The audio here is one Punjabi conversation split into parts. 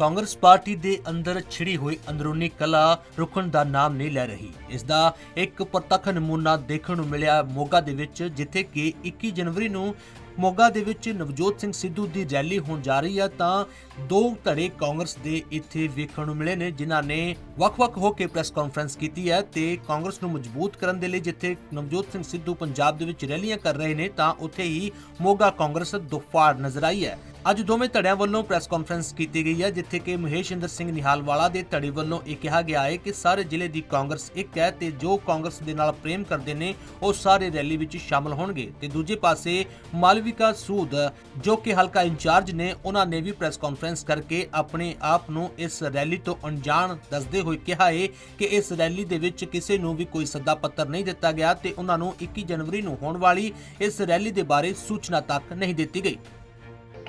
ਕਾਂਗਰਸ ਪਾਰਟੀ ਦੇ ਅੰਦਰ ਛਿੜੀ ਹੋਈ ਅੰਦਰੂਨੀ ਕਲਾ ਰੁਕਣ ਦਾ ਨਾਮ ਨਹੀਂ ਲੈ ਰਹੀ। ਇਸ ਦਾ ਇੱਕ ਪ੍ਰਤੱਖ ਨਮੂਨਾ ਦੇਖਣ ਨੂੰ ਮਿਲਿਆ ਮੋਗਾ ਦੇ ਵਿੱਚ, ਜਿੱਥੇ ਕਿ 21 ਜਨਵਰੀ ਨੂੰ ਮੋਗਾ ਦੇ ਵਿੱਚ ਨਵਜੋਤ ਸਿੰਘ ਸਿੱਧੂ ਦੀ ਰੈਲੀ ਹੋਣ ਜਾ ਰਹੀ ਹੈ, ਤਾਂ ਦੋ ਧੜੇ ਕਾਂਗਰਸ ਦੇ ਇੱਥੇ ਵੇਖਣ ਨੂੰ ਮਿਲੇ ਨੇ, ਜਿਨ੍ਹਾਂ ਨੇ ਵੱਖ-ਵੱਖ ਹੋ ਕੇ ਪ੍ਰੈਸ ਕਾਨਫਰੰਸ ਕੀਤੀ ਹੈ ਤੇ ਕਾਂਗਰਸ ਨੂੰ ਮਜ਼ਬੂਤ ਕਰਨ ਦੇ ਲਈ ਜਿੱਥੇ ਨਵਜੋਤ ਸਿੰਘ ਸਿੱਧੂ ਪੰਜਾਬ ਦੇ ਵਿੱਚ ਰੈਲੀਆਂ ਕਰ ਰਹੇ ਨੇ, ਤਾਂ ਉੱਥੇ ਹੀ ਮੋਗਾ ਕਾਂਗਰਸ ਦੁਫਾੜ ਨਜ਼ਰ ਆਈ ਹੈ। ਅੱਜ ਦੋਵੇਂ ਧੜਿਆਂ ਵੱਲੋਂ ਪ੍ਰੈਸ ਕਾਨਫਰੰਸ ਕੀਤੀ ਗਈ ਹੈ, ਜਿੱਥੇ ਕਿ ਮਹੇਸ਼ ਇੰਦਰ ਸਿੰਘ ਨਿਹਾਲਵਾਲਾ ਦੇ ਧੜੇ ਵੱਲੋਂ ਇਹ ਕਿਹਾ ਗਿਆ ਹੈ ਕਿ ਸਾਰੇ ਜ਼ਿਲ੍ਹੇ ਦੀ ਕਾਂਗਰਸ ਇੱਕ ਹੈ ਤੇ ਜੋ ਕਾਂਗਰਸ ਦੇ ਨਾਲ ਪ੍ਰੇਮ ਕਰਦੇ ਨੇ, ਉਹ ਸਾਰੇ ਰੈਲੀ ਵਿੱਚ ਸ਼ਾਮਲ ਹੋਣਗੇ। ਤੇ ਦੂਜੇ ਪਾਸੇ ਮਾਲਵਿਕਾ ਸੂਦ, ਜੋ ਕਿ ਹਲਕਾ ਇੰਚਾਰਜ ਨੇ, ਉਹਨਾਂ ਨੇ ਵੀ ਪ੍ਰੈਸ ਕਾਨਫਰੰਸ ਕਰਕੇ ਆਪਣੇ ਆਪ ਨੂੰ ਇਸ ਰੈਲੀ ਤੋਂ ਅਣਜਾਣ ਦੱਸਦੇ ਹੋਏ ਕਿਹਾ ਹੈ ਕਿ ਇਸ ਰੈਲੀ ਦੇ ਵਿੱਚ ਕਿਸੇ ਨੂੰ ਵੀ ਕੋਈ ਸੱਦਾ ਪੱਤਰ ਨਹੀਂ ਦਿੱਤਾ ਗਿਆ ਤੇ ਉਹਨਾਂ ਨੂੰ 21 ਜਨਵਰੀ ਨੂੰ ਹੋਣ ਵਾਲੀ ਇਸ ਰੈਲੀ ਦੇ ਬਾਰੇ ਸੂਚਨਾ ਤੱਕ ਨਹੀਂ ਦਿੱਤੀ ਗਈ।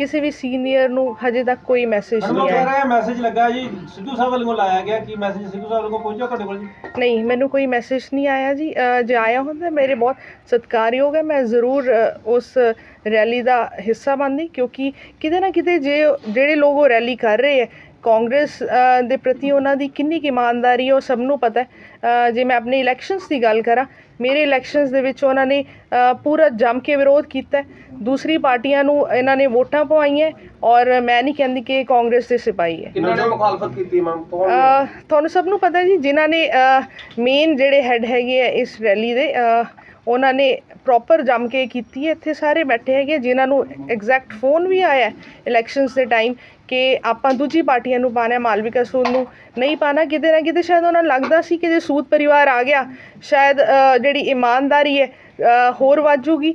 ਕਿਸੇ ਵੀ ਸੀਨੀਅਰ ਨੂੰ ਹਜੇ ਤੱਕ ਕੋਈ ਮੈਸੇਜ ਨਹੀਂ ਕਹਿ ਆਇਆ ਰਿਹਾ ਮੈਸੇਜ ਲੱਗਾ ਜੀ। ਸਿੱਧੂ ਸਾਹਿਬ ਵੱਲੋਂ ਲਾਇਆ ਗਿਆ। ਕੀ ਮੈਸੇਜ ਸਿੱਧੂ ਸਾਹਿਬ ਵੱਲੋਂ ਪਹੁੰਚਿਆ ਤੁਹਾਡੇ ਕੋਲ ਜੀ? ਨਹੀਂ ਮੈਨੂੰ ਕੋਈ ਮੈਸੇਜ ਨਹੀਂ ਆਇਆ ਜੀ। ਅ, ਜੇ ਆਇਆ ਹੁੰਦਾ ਮੇਰੇ ਬਹੁਤ ਸਤਿਕਾਰਯੋਗ ਹੈ। ਮੈਂ ਜ਼ਰੂਰ ਅ, ਉਸ ਰੈਲੀ ਦਾ ਹਿੱਸਾ ਬਣਦੀ ਕਿਉਂਕਿ ਕਿਤੇ ਨਾ ਕਿਤੇ ਜੇ ਜਿਹੜੇ ਲੋਕ ਉਹ ਰੈਲੀ ਕਰ ਰਹੇ ਹੈ ਕਾਂਗਰਸ ਦੇ ਪ੍ਰਤੀ ਉਹਨਾਂ ਦੀ ਕਿੰਨੀ ਕੁ ਇਮਾਨਦਾਰੀ ਹੈ ਉਹ ਸਭ ਨੂੰ ਪਤਾ ਹੈ। ਜੇ ਮੈਂ ਆਪਣੇ ਇਲੈਕਸ਼ਨਸ ਦੀ ਗੱਲ ਕਰਾਂ ਮੇਰੇ ਇਲੈਕਸ਼ਨਸ ਦੇ ਵਿੱਚ ਉਹਨਾਂ ਨੇ ਪੂਰਾ ਜੰਮ ਕੇ ਵਿਰੋਧ ਕੀਤਾ। ਦੂਸਰੀ ਪਾਰਟੀਆਂ ਨੂੰ ਇਹਨਾਂ ਨੇ ਵੋਟਾਂ ਪਵਾਈਆਂ ਔਰ ਮੈਂ ਨਹੀਂ ਕਹਿੰਦੀ ਕਿ ਕਾਂਗਰਸ ਦੇ ਸਿਪਾਹੀ ਹੈ। ਕਿੰਨਾਂ ਨੇ ਮੁਖਾਲਫਤ ਕੀਤੀ ਮੈਮ ਤੁਹਾਨੂੰ ਸਭ ਨੂੰ ਪਤਾ ਜੀ ਜਿਨ੍ਹਾਂ ਨੇ ਮੇਨ ਜਿਹੜੇ ਹੈੱਡ ਹੈਗੇ ਆ ਇਸ ਰੈਲੀ ਦੇ ਉਹਨਾਂ ਨੇ ਪ੍ਰੋਪਰ ਜੰਮ ਕੇ ਕੀਤੀ ਹੈ ਇੱਥੇ ਸਾਰੇ ਬੈਠੇ ਹੈਗੇ ਜਿਨ੍ਹਾਂ ਨੂੰ ਐਗਜ਼ੈਕਟ ਫੋਨ ਵੀ ਆਇਆ ਇਲੈਕਸ਼ਨਸ ਦੇ ਟਾਈਮ ਕਿ ਆਪਾਂ ਦੂਜੀ ਪਾਰਟੀਆਂ ਨੂੰ ਪਾਣਾ ਮਾਲਵਿਕਾ ਸੂਦ ਨੂੰ ਨਹੀਂ ਪਾਣਾ ਕਿਤੇ ਨਾ ਕਿਤੇ ਸ਼ਾਇਦ ਉਹਨਾਂ ਨੂੰ ਲੱਗਦਾ ਸੀ ਕਿ ਜੇ ਸੂਦ ਪਰਿਵਾਰ ਆ ਗਿਆ ਸ਼ਾਇਦ ਜਿਹੜੀ ਇਮਾਨਦਾਰੀ ਹੈ ਹੋਰ ਵਾਜੂਗੀ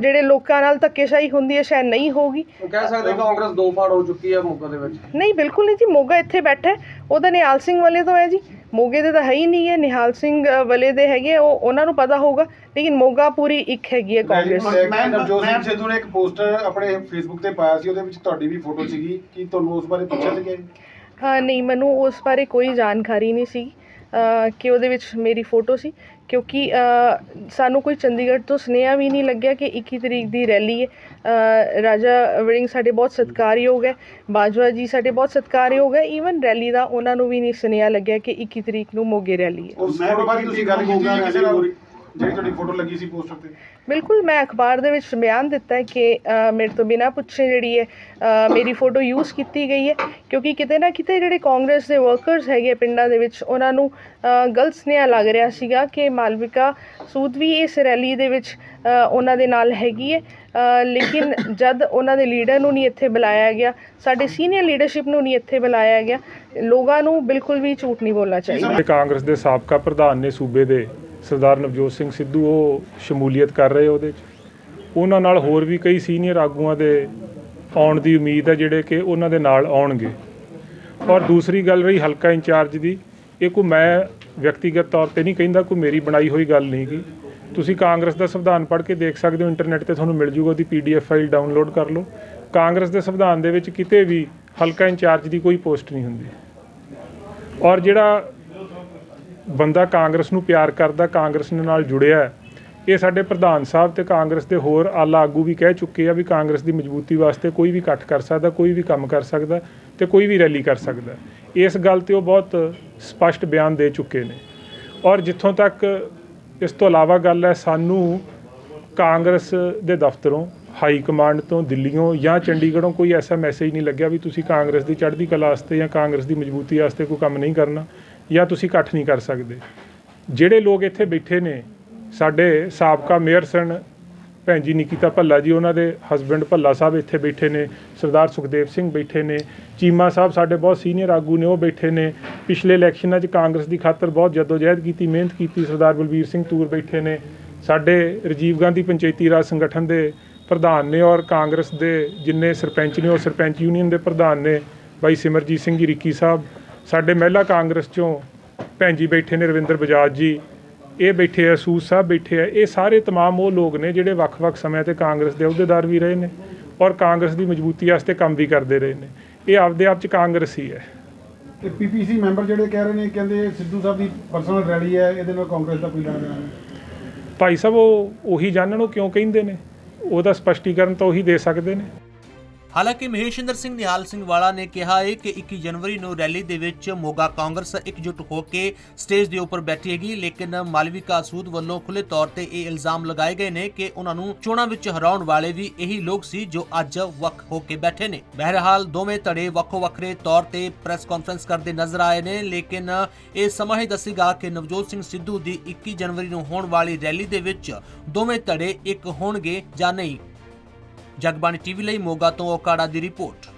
ਜਿਹੜੇ ਲੋਕਾਂ ਨਾਲ ਧੱਕੇਸ਼ਾਹੀ ਹੁੰਦੀ ਹੈ ਸ਼ਾਇਦ ਨਹੀਂ ਹੋਊਗੀ ਉਹ ਕਹਿ ਸਕਦੇ ਕਾਂਗਰਸ ਦੋ ਫਾੜ ਹੋ ਚੁੱਕੀ ਹੈ ਮੋਗਾ ਦੇ ਵਿੱਚ ਨਹੀਂ ਬਿਲਕੁਲ ਨਹੀਂ ਜੀ ਮੋਗਾ ਇੱਥੇ ਬੈਠਾ ਹੈ। ਉਹ ਤਾਂ ਨਿਹਾਲ ਸਿੰਘ ਵਾਲੇ ਤੋਂ ਹੈ ਜੀ ਮੋਗੇ ਦੇ ਤਾਂ ਹੈ ਹੀ ਨਹੀਂ ਹੈ ਨਿਹਾਲ ਸਿੰਘ ਅ, ਵਾਲੇ ਦੇ ਹੈਗੇ ਆ, ਉਹ ਉਹਨਾਂ ਨੂੰ ਪਤਾ ਹੋਊਗਾ ਲੇਕਿਨ ਮੋਗਾ ਪੂਰੀ ਇੱਕ ਹੈਗੀ ਹੈ ਕਾਂਗਰਸ। ਮੈਂ ਨਵਜੋਤ ਸਿੰਘ ਸਿੱਧੂ ਨੇ ਇੱਕ ਪੋਸਟਰ ਆਪਣੇ ਫੇਸਬੁੱਕ ਤੇ ਪਾਇਆ ਸੀ ਉਹਦੇ ਵਿੱਚ ਤੁਹਾਡੀ ਵੀ ਫੋਟੋ ਸੀਗੀ ਕੀ ਤੁਹਾਨੂੰ ਉਸ ਬਾਰੇ ਪੁੱਛਿਆ ਸੀ ਕਿ ਹਾਂ ਨਹੀਂ ਮੈਨੂੰ ਉਸ ਬਾਰੇ ਕੋਈ ਜਾਣਕਾਰੀ ਨਹੀਂ ਸੀ ਕਿ ਉਹਦੇ ਵਿੱਚ ਮੇਰੀ ਫੋਟੋ ਸੀ। ਕਿਉਂਕਿ ਸਾਨੂੰ ਕੋਈ ਚੰਡੀਗੜ੍ਹ ਤੋਂ ਸੁਨੇਹਾ ਵੀ ਨਹੀਂ ਲੱਗਿਆ ਕਿ 21 ਤਰੀਕ ਦੀ ਰੈਲੀ ਹੈ। ਰਾਜਾ ਵੜਿੰਗ ਸਾਡੇ ਬਹੁਤ ਸਤਿਕਾਰਯੋਗ ਹੈ। ਬਾਜਵਾ ਜੀ ਸਾਡੇ ਬਹੁਤ ਸਤਿਕਾਰਯੋਗ ਹੈ। ਈਵਨ ਰੈਲੀ ਦਾ ਉਹਨਾਂ ਨੂੰ ਵੀ ਨਹੀਂ ਸੁਨੇਹਾ ਲੱਗਿਆ ਕਿ 21 ਤਰੀਕ ਨੂੰ ਮੋਗੇ ਰੈਲੀ ਹੈ। ਜਿਹੜੀ ਤੁਹਾਡੀ ਫੋਟੋ ਲੱਗੀ ਸੀ ਪੋਸਟਰ ਤੇ ਬਿਲਕੁਲ ਮੈਂ ਅਖਬਾਰ ਦੇ ਵਿੱਚ ਬਿਆਨ ਦਿੱਤਾ ਹੈ ਕਿ ਅ, ਮੇਰੇ ਤੋਂ ਬਿਨਾਂ ਪੁੱਛੇ ਜਿਹੜੀ ਹੈ ਅ, ਮੇਰੀ ਫੋਟੋ ਯੂਜ਼ ਕੀਤੀ ਗਈ ਹੈ ਕਿਉਂਕਿ ਕਿਤੇ ਨਾ ਕਿਤੇ ਜਿਹੜੇ ਕਾਂਗਰਸ ਦੇ ਵਰਕਰਸ ਹੈਗੇ ਪਿੰਡਾਂ ਦੇ ਵਿੱਚ ਉਹਨਾਂ ਨੂੰ ਅ, ਗਲਤ ਸੁਨੇਹਾ ਲੱਗ ਰਿਹਾ ਸੀਗਾ ਕਿ ਮਾਲਵਿਕਾ ਸੂਦ ਵੀ ਇਸ ਰੈਲੀ ਦੇ ਵਿੱਚ ਅ, ਉਹਨਾਂ ਦੇ ਨਾਲ ਹੈਗੀ ਹੈ ਅ, ਲੇਕਿਨ ਜਦ ਉਹਨਾਂ ਦੇ ਲੀਡਰ ਨੂੰ ਨਹੀਂ ਇੱਥੇ ਬੁਲਾਇਆ ਗਿਆ ਸਾਡੇ ਸੀਨੀਅਰ ਲੀਡਰਸ਼ਿਪ ਨੂੰ ਨਹੀਂ ਇੱਥੇ ਬੁਲਾਇਆ ਗਿਆ ਲੋਕਾਂ ਨੂੰ ਬਿਲਕੁਲ ਵੀ ਝੂਠ ਨਹੀਂ ਬੋਲਣਾ ਚਾਹੀਦਾ। ਤੇ ਕਾਂਗਰਸ ਦੇ ਸਾਬਕਾ ਪ੍ਰਧਾਨ ਨੇ ਸੂਬੇ ਦੇ ਸਰਦਾਰ ਨਵਜੋਤ ਸਿੰਘ ਸਿੱਧੂ ਉਹ ਸ਼ਮੂਲੀਅਤ ਕਰ ਰਹੇ ਉਹਦੇ 'ਚ। ਉਹਨਾਂ ਨਾਲ ਹੋਰ ਵੀ ਕਈ ਸੀਨੀਅਰ ਆਗੂਆਂ ਦੇ ਆਉਣ ਦੀ ਉਮੀਦ ਹੈ ਜਿਹੜੇ ਕਿ ਉਹਨਾਂ ਦੇ ਨਾਲ ਆਉਣਗੇ। ਔਰ ਦੂਸਰੀ ਗੱਲ ਰਹੀ ਹਲਕਾ ਇੰਚਾਰਜ ਦੀ, ਇਹ ਕੋਈ ਮੈਂ ਵਿਅਕਤੀਗਤ ਤੌਰ ਤੇ ਨਹੀਂ ਕਹਿੰਦਾ ਕੋਈ ਮੇਰੀ ਬਣਾਈ ਹੋਈ ਗੱਲ ਨਹੀਂ ਗੀ। ਤੁਸੀਂ ਕਾਂਗਰਸ ਦਾ ਸੰਵਿਧਾਨ ਪੜ੍ਹ ਕੇ ਦੇਖ ਸਕਦੇ ਹੋ, ਇੰਟਰਨੈਟ ਤੇ ਤੁਹਾਨੂੰ ਮਿਲ ਜੂਗਾ, ਉਹਦੀ ਪੀਡੀਐਫ ਫਾਈਲ ਡਾਊਨਲੋਡ ਕਰ ਲਓ। ਕਾਂਗਰਸ ਦੇ ਸੰਵਿਧਾਨ ਦੇ ਵਿੱਚ ਕਿਤੇ ਵੀ ਹਲਕਾ ਇੰਚਾਰਜ ਦੀ ਕੋਈ ਪੋਸਟ ਨਹੀਂ ਹੁੰਦੀ। ਔਰ ਜਿਹੜਾ ਬੰਦਾ ਕਾਂਗਰਸ ਨੂੰ ਪਿਆਰ ਕਰਦਾ, ਕਾਂਗਰਸ ਨਾਲ ਜੁੜਿਆ ਇਹ ਸਾਡੇ ਪ੍ਰਧਾਨ ਸਾਹਿਬ ਤੇ ਕਾਂਗਰਸ ਦੇ ਹੋਰ ਆਲਾ ਆਗੂ ਵੀ ਕਹਿ ਚੁੱਕੇ ਆ ਵੀ ਕਾਂਗਰਸ ਦੀ ਮਜ਼ਬੂਤੀ ਵਾਸਤੇ ਕੋਈ ਵੀ ਇਕੱਠ ਕਰ ਸਕਦਾ, ਕੋਈ ਵੀ ਕੰਮ ਕਰ ਸਕਦਾ ਤੇ ਕੋਈ ਵੀ ਰੈਲੀ ਕਰ ਸਕਦਾ। ਇਸ ਗੱਲ ਤੇ ਉਹ ਬਹੁਤ ਸਪਸ਼ਟ ਬਿਆਨ ਦੇ ਚੁੱਕੇ ਨੇ। ਔਰ ਜਿੱਥੋਂ ਤੱਕ ਇਸ ਤੋਂ ਇਲਾਵਾ ਗੱਲ ਹੈ, ਸਾਨੂੰ ਕਾਂਗਰਸ ਦੇ ਦਫ਼ਤਰੋਂ, ਹਾਈ ਕਮਾਂਡ ਤੋਂ ਦਿੱਲੀੋਂ ਜਾਂ ਚੰਡੀਗੜ੍ਹੋਂ ਕੋਈ ਐਸਾ ਮੈਸੇਜ ਨਹੀਂ ਲੱਗਿਆ ਵੀ ਤੁਸੀਂ ਕਾਂਗਰਸ ਦੀ ਚੜ੍ਹਦੀ ਕਲਾ ਵਾਸਤੇ ਜਾਂ ਕਾਂਗਰਸ ਦੀ ਮਜ਼ਬੂਤੀ ਵਾਸਤੇ ਕੋਈ ਕੰਮ ਨਹੀਂ ਕਰਨਾ। ਜਾਂ ਤੁਸੀਂ ਇਕੱਠ ਨਹੀਂ ਕਰ ਸਕਦੇ। ਜਿਹੜੇ ਲੋਕ ਇੱਥੇ ਬੈਠੇ ਨੇ, ਸਾਡੇ ਸਾਬਕਾ ਮੇਅਰ ਸਨ ਭੈਣ ਜੀ ਨਿਕਿਤਾ ਭੱਲਾ ਜੀ, ਉਹਨਾਂ ਦੇ ਹਸਬੰਡ ਭੱਲਾ ਸਾਹਿਬ ਇੱਥੇ ਬੈਠੇ ਨੇ, ਸਰਦਾਰ ਸੁਖਦੇਵ ਸਿੰਘ ਬੈਠੇ ਨੇ, ਚੀਮਾ ਸਾਹਿਬ ਸਾਡੇ ਬਹੁਤ ਸੀਨੀਅਰ ਆਗੂ ਨੇ, ਉਹ ਬੈਠੇ ਨੇ। ਪਿਛਲੇ ਇਲੈਕਸ਼ਨਾਂ 'ਚ ਕਾਂਗਰਸ ਦੀ ਖਾਤਰ ਬਹੁਤ ਜਦੋਜਹਿਦ ਕੀਤੀ, ਮਿਹਨਤ ਕੀਤੀ, ਸਰਦਾਰ ਬਲਬੀਰ ਸਿੰਘ ਤੂਰ ਬੈਠੇ ਨੇ। ਸਾਡੇ ਰਾਜੀਵ ਗਾਂਧੀ ਪੰਚਾਇਤੀ ਰਾਜ ਸੰਗਠਨ ਦੇ ਪ੍ਰਧਾਨ ਨੇ ਔਰ ਕਾਂਗਰਸ ਦੇ ਜਿੰਨੇ ਸਰਪੰਚ ਨੇ, ਉਹ ਸਰਪੰਚ ਯੂਨੀਅਨ ਦੇ ਪ੍ਰਧਾਨ ਨੇ, ਬਾਈ ਸਿਮਰਜੀਤ ਸਿੰਘ ਜੀ, ਰਿੱਕੀ ਸਾਹਿਬ ਸਾਡੇ ਮਹਿਲਾ ਕਾਂਗਰਸ ਚੋਂ ਭੈਣ ਜੀ ਬੈਠੇ ਨੇ ਰਵਿੰਦਰ ਬਜਾਜ ਜੀ ਇਹ ਬੈਠੇ ਆ ਸੂਦ ਸਾਹਿਬ ਬੈਠੇ ਆ ਇਹ ਸਾਰੇ तमाम ਉਹ ਲੋਕ ਨੇ ਜਿਹੜੇ ਵੱਖ-ਵੱਖ ਸਮਿਆਂ ਤੇ ਕਾਂਗਰਸ ਦੇ ਅਹੁਦੇਦਾਰ ਵੀ ਰਹੇ ਨੇ ਔਰ ਕਾਂਗਰਸ ਦੀ ਮਜ਼ਬੂਤੀ ਵਾਸਤੇ ਕੰਮ ਵੀ ਕਰਦੇ ਰਹੇ ਨੇ ਇਹ ਆਪਦੇ ਆਪ ਚ ਕਾਂਗਰਸ ਹੀ ਹੈ ਤੇ ਪੀਪੀਸੀ ਮੈਂਬਰ ਜਿਹੜੇ ਕਹਿ ਰਹੇ ਨੇ ਕਹਿੰਦੇ ਸਿੱਧੂ ਸਾਹਿਬ ਦੀ ਪਰਸਨਲ ਰੈਲੀ ਹੈ ਇਹਦੇ ਨਾਲ ਕਾਂਗਰਸ ਦਾ ਕੋਈ ਲੈਣਾ ਦੇਣਾ ਨਹੀਂ ਭਾਈ ਸਾਹਿਬ ਉਹ ਉਹੀ ਜਾਣਨ ਉਹ ਕਿਉਂ ਕਹਿੰਦੇ ਨੇ ਉਹਦਾ ਸਪਸ਼ਟੀਕਰਨ ਤਾਂ ਉਹੀ ਦੇ ਸਕਦੇ ਨੇ ਹਾਲਾਂਕਿ ਮਹੇਸ਼ਿੰਦਰ ਸਿੰਘ, ਨਿਹਾਲ ਸਿੰਘ ਵਾਲਾ ਨੇ ਕਿਹਾ ਹੈ ਕਿ 21 ਜਨਵਰੀ ਨੂੰ ਰੈਲੀ ਦੇ ਵਿੱਚ ਮੋਗਾ ਕਾਂਗਰਸ ਇਕਜੁੱਟ ਹੋ ਕੇ ਸਟੇਜ ਦੇ ਉੱਪਰ ਬੈਠੇਗੀ ਲੇਕਿਨ ਮਾਲਵਿਕਾ ਸੂਦ ਵੱਲੋਂ ਖੁੱਲੇ ਤੌਰ ਤੇ ਇਹ ਇਲਜ਼ਾਮ ਲਗਾਏ ਗਏ ਨੇ ਕਿ ਉਹਨਾਂ ਨੂੰ ਚੋਣਾਂ ਵਿੱਚ ਹਰਾਉਣ ਵਾਲੇ ਵੀ ਇਹੀ ਲੋਕ ਸੀ ਜੋ ਅੱਜ ਵੱਖ ਹੋ ਕੇ ਬੈਠੇ ਨੇ। ਬਹਰਹਾਲ ਦੋਵੇਂ ਧੜੇ ਵੱਖੋ ਵੱਖਰੇ ਤੌਰ ਤੇ ਪ੍ਰੈਸ ਕਾਨਫਰੰਸ ਕਰਦੇ ਨਜ਼ਰ ਆਏ ਨੇ। ਲੇਕਿਨ ਇਹ ਸਮਾਂ ਹੀ ਦੱਸੇਗਾ ਕਿ ਨਵਜੋਤ ਸਿੰਘ ਸਿੱਧੂ ਦੀ 21 ਜਨਵਰੀ ਨੂੰ ਹੋਣ ਵਾਲੀ ਰੈਲੀ ਦੇ ਵਿੱਚ ਦੋਵੇਂ ਧੜੇ ਇੱਕ ਹੋਣਗੇ ਜਾਂ ਨਹੀਂ। ਜਗਬਾਣੀ ਟੀਵੀ ਲਈ ਮੋਗਾ ਤੋਂ ਓਕਾੜਾ ਦੀ ਰਿਪੋਰਟ।